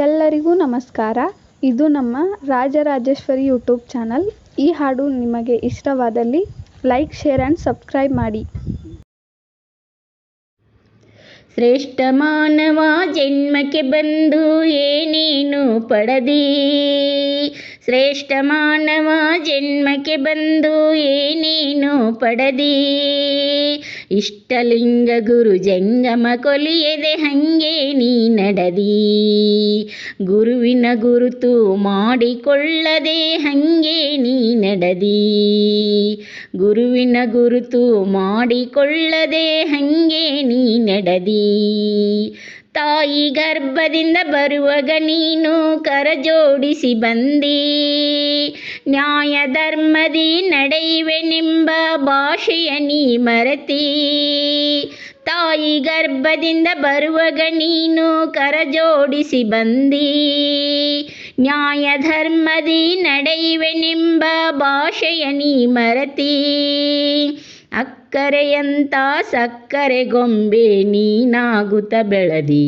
ಎಲ್ಲರಿಗೂ ನಮಸ್ಕಾರ. ಇದು ನಮ್ಮ ರಾಜರಾಜೇಶ್ವರಿ ಯೂಟ್ಯೂಬ್ ಚಾನಲ್. ಈ ಹಾಡು ನಿಮಗೆ ಇಷ್ಟವಾದಲ್ಲಿ ಲೈಕ್, ಶೇರ್ ಆ್ಯಂಡ್ ಸಬ್ಸ್ಕ್ರೈಬ್ ಮಾಡಿ. ಶ್ರೇಷ್ಠ ಮಾನವ ಜನ್ಮಕ್ಕೆ ಬಂದು ಏನೇನು ಪಡೆದಿ? ಶ್ರೇಷ್ಠ ಮಾನವ ಜನ್ಮಕ್ಕೆ ಬಂದು ಏನೇನು ಪಡೆದಿ? ಇಷ್ಟಲಿಂಗ ಗುರು ಜಂಗಮ ಕೊಲಿಯದೆ ಹಂಗೆ ನೀ ನಡದಿ. ಗುರುವಿನ ಗುರುತು ಮಾಡಿಕೊಳ್ಳದೆ ಹಂಗೆ ನೀ ನಡದಿ. ಗುರುವಿನ ಗುರುತು ಮಾಡಿಕೊಳ್ಳದೆ ಹಂಗೆ ನೀ ನಡದಿ. ತಾಯಿ ಗರ್ಭದಿಂದ ಬರುವಾಗ ನೀನು ಕರಜೋಡಿಸಿ ಬಂದಿ. ನ್ಯಾಯ ಧರ್ಮದಿ ನಡೆಯುವೆನೆಂಬ ಭಾಷೆಯ ನೀ ಮರತಿ. ತಾಯಿ ಗರ್ಭದಿಂದ ಬರುವಾಗ ನೀನು ಕರಜೋಡಿಸಿ ಬಂದಿ. ನ್ಯಾಯ ಧರ್ಮದಿ ನಡೆಯುವೆನೆಂಬ ಭಾಷೆಯ ನೀ ಮರತಿ. ಅಕ್ಕರೆಯಂತ ಸಕ್ಕರೆ ಗೊಂಬೆ ನೀನಾಗುತ್ತ ಬೆಳದಿ.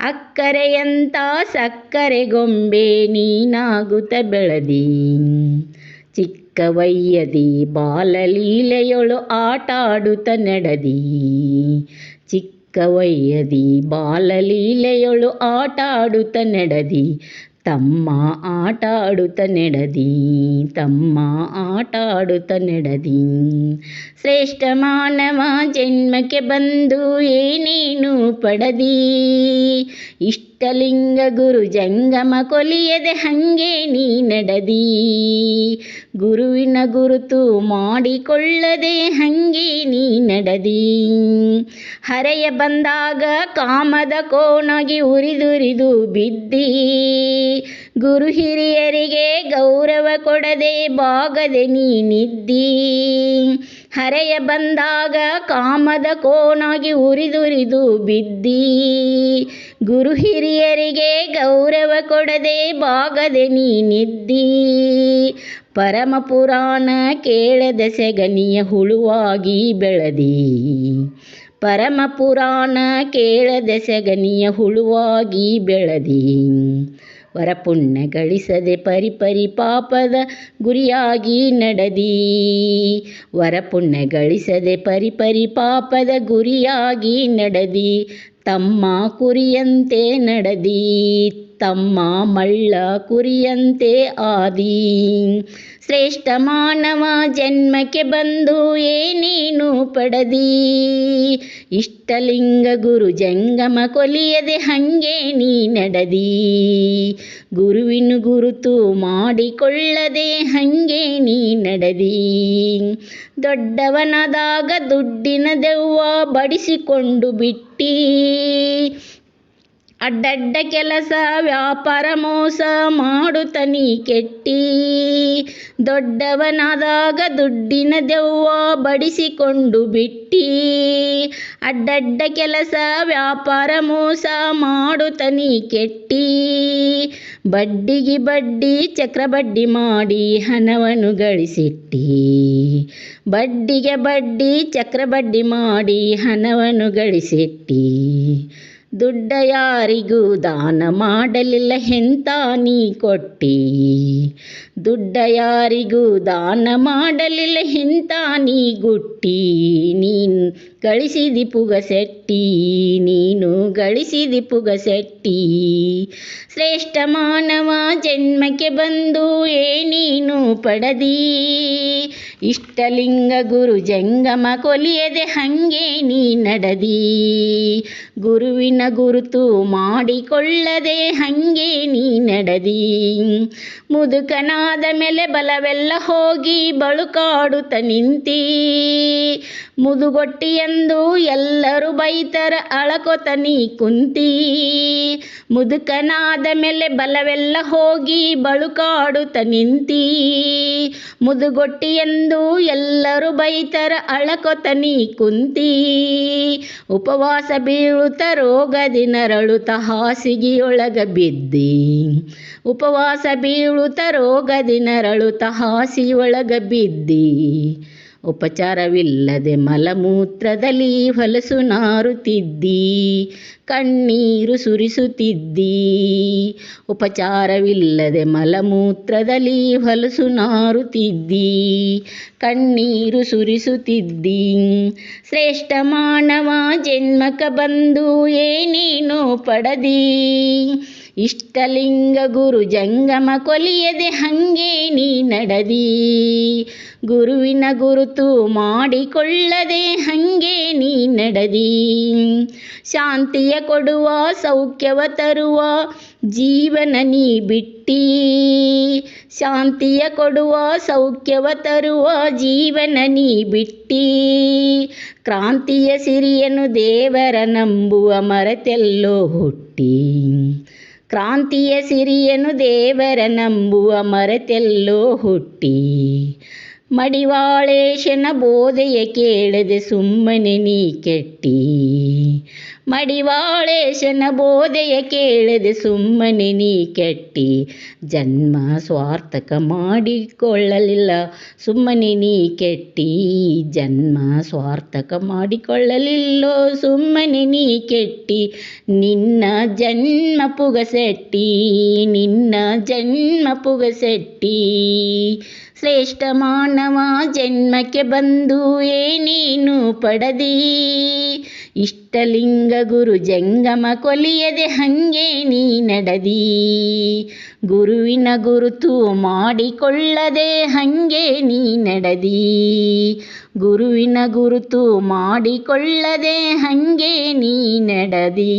ಅಕ್ಕರೆಯಂತ ಸಕ್ಕರೆ ಗೊಂಬೆ ನೀನಾಗುತ್ತ ಬೆಳದಿ. ಚಿಕ್ಕ ವಯ್ಯದಿ ಬಾಲಲೀಲೆಯೊಳು ಆಟಾಡುತ್ತ ನಡೆದಿ. ಚಿಕ್ಕ ವಯ್ಯದಿ ಬಾಲಲೀಲೆಯೊಳು ಆಟಾಡುತ್ತ ನಡೆದಿ. ತಮ್ಮ ಆಟಾಡುತ್ತ ನೆಡದಿ, ತಮ್ಮ ಆಟಾಡುತ್ತ ನೆಡದಿ. ಶ್ರೇಷ್ಠ ಮಾನವ ಜನ್ಮಕ್ಕೆ ಬಂದು ಏನೇನು ಪಡದೀ? ಇಷ್ಟಲಿಂಗ ಗುರು ಜಂಗಮ ಕೊಲಿಯದೆ ಹಂಗೆ ನೀ ನಡೆದಿ. ಗುರುವಿನ ಗುರುತು ಮಾಡಿಕೊಳ್ಳದೆ ಹಂಗೆ ನೀ ನಡೆದಿ. ಹರೆಯ ಬಂದಾಗ ಕಾಮದ ಕೋಣಗಿ ಉರಿದುರಿದು ಬಿದ್ದಿ. ಗುರು ಹಿರಿಯರಿಗೆ ಗೌರವ ಕೊಡದೆ ಬಾಗದೆ ನೀನಿದ್ದಿ ಹರೆಯ ಬಂದಾಗ ಕಾಮದ ಕೋಣಾಗಿ ಉರಿದುರಿದು ಬಿದ್ದಿ. ಗುರು ಹಿರಿಯರಿಗೆ ಗೌರವ ಕೊಡದೆ ಬಾಗದೆ ನೀನಿದ್ದಿ ಪರಮ ಪುರಾಣ ಕೇಳದ ಸೆಗಣಿಯ ಹುಳುವಾಗಿ ಬೆಳದಿ. ಪರಮ ಪುರಾಣ ಕೇಳದ ಸೆಗಣಿಯ ಹುಳುವಾಗಿ ಬೆಳೆದಿ. ವರಪುಣ್ಯ ಗಳಿಸದೆ ಪರಿಪರಿ ಪಾಪದ ಗುರಿಯಾಗಿ ನಡೆದಿ. ವರಪುಣ್ಯ ಗಳಿಸದೆ ಪರಿಪರಿ ಪಾಪದ ಗುರಿಯಾಗಿ ನಡೆದಿ. ತಮ್ಮ ಕುರಿಯಂತೆ ನಡೆದಿ. ತಮ್ಮ ಮಳ್ಳ ಕುರಿಯಂತೆ ಆದಿ. ಶ್ರೇಷ್ಠ ಮಾನವ ಜನ್ಮಕ್ಕೆ ಬಂದು ಏನೇನು ಪಡೆದಿ. ಇಷ್ಟಲಿಂಗ ಗುರು ಜಂಗಮ ಕೊಲಿಯದೆ ಹಂಗೆ ನೀ ನಡೆದಿ. ಗುರುವಿನ ಗುರುತು ಮಾಡಿಕೊಳ್ಳದೆ ಹಂಗೆ ನೀ ನಡೆದಿ. ದೊಡ್ಡವನದಾಗ ದುಡ್ಡಿನ ದೆವ್ವ ಬಡಿಸಿಕೊಂಡು ಬಿಟ್ಟಿ. ಅಡ್ಡಡ್ಡ ಕೆಲಸ, ವ್ಯಾಪಾರ ಮೋಸ ಮಾಡುತ್ತ ನೀ ಕೆಟ್ಟಿ. ದೊಡ್ಡವನಾದಾಗ ದುಡ್ಡಿನ ದೆವ್ವ ಬಡಿಸಿಕೊಂಡು ಬಿಟ್ಟಿ. ಅಡ್ಡಡ್ಡ ಕೆಲಸ, ವ್ಯಾಪಾರ ಮೋಸ ಮಾಡುತ್ತ ನೀ ಕೆಟ್ಟಿ. ಬಡ್ಡಿಗೆ ಬಡ್ಡಿ, ಚಕ್ರ ಬಡ್ಡಿ ಮಾಡಿ ಹಣವನ್ನು ಗಳಿಸಿಟ್ಟಿ. ಬಡ್ಡಿಗೆ ಬಡ್ಡಿ, ಚಕ್ರ ಬಡ್ಡಿ ಮಾಡಿ ಹಣವನ್ನು ಗಳಿಸಿಟ್ಟಿ. ದುಡ್ಡ ಯಾರಿಗೂ ದಾನ ಮಾಡಲಿಲ್ಲ, ಎಂತ ನೀ ಕೊಟ್ಟಿ? ದುಡ್ಡ ಯಾರಿಗೂ ದಾನ ಮಾಡಲಿಲ್ಲ, ಎಂತ ನೀ ಗುಟ್ಟಿ? ನೀನು ಗಳಿಸಿದಿ ಪುಗಸೆಟ್ಟಿ ನೀನು ಗಳಿಸಿದಿ ಪುಗಸೆಟ್ಟಿ ಶ್ರೇಷ್ಠ ಮಾನವ ಜನ್ಮಕ್ಕೆ ಬಂದು ಏ ನೀನು ಪಡದೀ? ಇಷ್ಟಲಿಂಗ ಗುರು ಜಂಗಮ ಕೊಲಿಯದೆ ಹಂಗೆ ನೀ ನಡದೀ? ಗುರುವಿನ ಗುರುತು ಮಾಡಿಕೊಳ್ಳದೆ ಹಂಗೆ ನೀ ನಡದೀ? ಮುದುಕನಾದ ಮೇಲೆ ಬಲವೆಲ್ಲ ಹೋಗಿ ಬಳುಕಾಡುತ್ತ ನಿಂತಿ? ಮುದುಗೊಟ್ಟಿಯೆಂದು ಎಲ್ಲರೂ ಬೈತರ ಅಳಕೊತ ನೀ ಕುಂತಿ. ಮುದುಕನಾದ ಮೇಲೆ ಬಲವೆಲ್ಲ ಹೋಗಿ ಬಳುಕಾಡುತ್ತ ನಿಂತಿ. ಮುದುಗೊಟ್ಟಿಯೆಂದು ಎಲ್ಲರೂ ಬೈತರ ಅಳಕೊತ ನೀ ಕುಂತಿ. ಉಪವಾಸ ಬೀಳುತ್ತ ರೋಗದಿ ನರಳುತ್ತ ಹಾಸಿಗೆಯೊಳಗ ಬಿದ್ದಿ. ಉಪವಾಸ ಬೀಳುತ್ತ ರೋಗದಿ ನರಳುತ್ತ ಹಾಸಿಯೊಳಗ ಬಿದ್ದಿ. ಉಪಚಾರವಿಲ್ಲದೆ ಮಲಮೂತ್ರದಲ್ಲಿ ಹೊಲಸು ನಾರುತ್ತಿದ್ದಿ. ಕಣ್ಣೀರು ಸುರಿಸುತ್ತಿದ್ದೀ. ಉಪಚಾರವಿಲ್ಲದೆ ಮಲಮೂತ್ರದಲ್ಲಿ ಹೊಲಸು ನಾರುತ್ತಿದ್ದೀ. ಕಣ್ಣೀರು ಸುರಿಸುತ್ತಿದ್ದೀ. ಶ್ರೇಷ್ಠ ಮಾನವ ಜನ್ಮಕ ಬಂದು ಏನೇನೋ ಪಡದೀ. ಇಷ್ಟಲಿಂಗ ಗುರು ಜಂಗಮ ಕೊಲಿಯದೆ ಹಂಗೆ ನೀ ನಡದೀ. ಗುರುವಿನ ಗುರುತು ಮಾಡಿಕೊಳ್ಳದೆ ಹಂಗೆ ನೀ ನಡದೀ. ಶಾಂತಿಯ ಕೊಡುವ, ಸೌಖ್ಯವ ತರುವ, ಜೀವನ ನೀ ಬಿಟ್ಟಿ. ಶಾಂತಿಯ ಕೊಡುವ, ಸೌಖ್ಯವ ತರುವ, ಜೀವನ ನೀ ಬಿಟ್ಟಿ. ಕ್ರಾಂತಿಯ ಸಿರಿಯನು ದೇವರ ನಂಬುವ ಮರತೆಲ್ಲೋ ಹುಟ್ಟಿ. ಕ್ರಾಂತಿಯ ಸಿರಿಯನು ದೇವರ ನಂಬುವ ಮರತೆಲ್ಲೋ ಹುಟ್ಟಿ. ಮಡಿವಾಳೇಶನ ಬೋಧೆಯ ಕೇಳದೆ ಸುಮ್ಮನೆ ನೀ ಕೆಟ್ಟಿ. ಮಡಿವಾಳೇಶನ ಬೋಧೆಯ ಕೇಳದೆ ಸುಮ್ಮನೆ ನೀ ಕೆಟ್ಟಿ ಜನ್ಮ ಸ್ವಾರ್ಥಕ ಮಾಡಿಕೊಳ್ಳಲಿಲ್ಲ. ಸುಮ್ಮನೆ ನೀ ಕೆಟ್ಟಿ ಜನ್ಮ ಸ್ವಾರ್ಥಕ ಮಾಡಿಕೊಳ್ಳಲಿಲ್ಲೋ? ಸುಮ್ಮನೆ ನೀ ಕೆಟ್ಟಿ ನಿನ್ನ ಜನ್ಮ ಪುಗಸೆಟ್ಟಿ, ನಿನ್ನ ಜನ್ಮ ಪುಗಸೆಟ್ಟಿ. ಶ್ರೇಷ್ಠ ಮಾನವ ಜನ್ಮಕ್ಕೆ ಬಂದು ಏನೇನು ಪಡದಿ? ಇಷ್ಟಲಿಂಗ ಗುರು ಜಂಗಮ ಕೊಲಿಯದೆ ಹಂಗೆ ನೀ ನಡದಿ. ಗುರುವಿನ ಗುರುತು ಮಾಡಿಕೊಳ್ಳದೆ ಹಂಗೆ ನೀ ನಡದಿ. ಗುರುವಿನ ಗುರುತು ಮಾಡಿಕೊಳ್ಳದೆ ಹಂಗೆ ನೀ ನಡದಿ.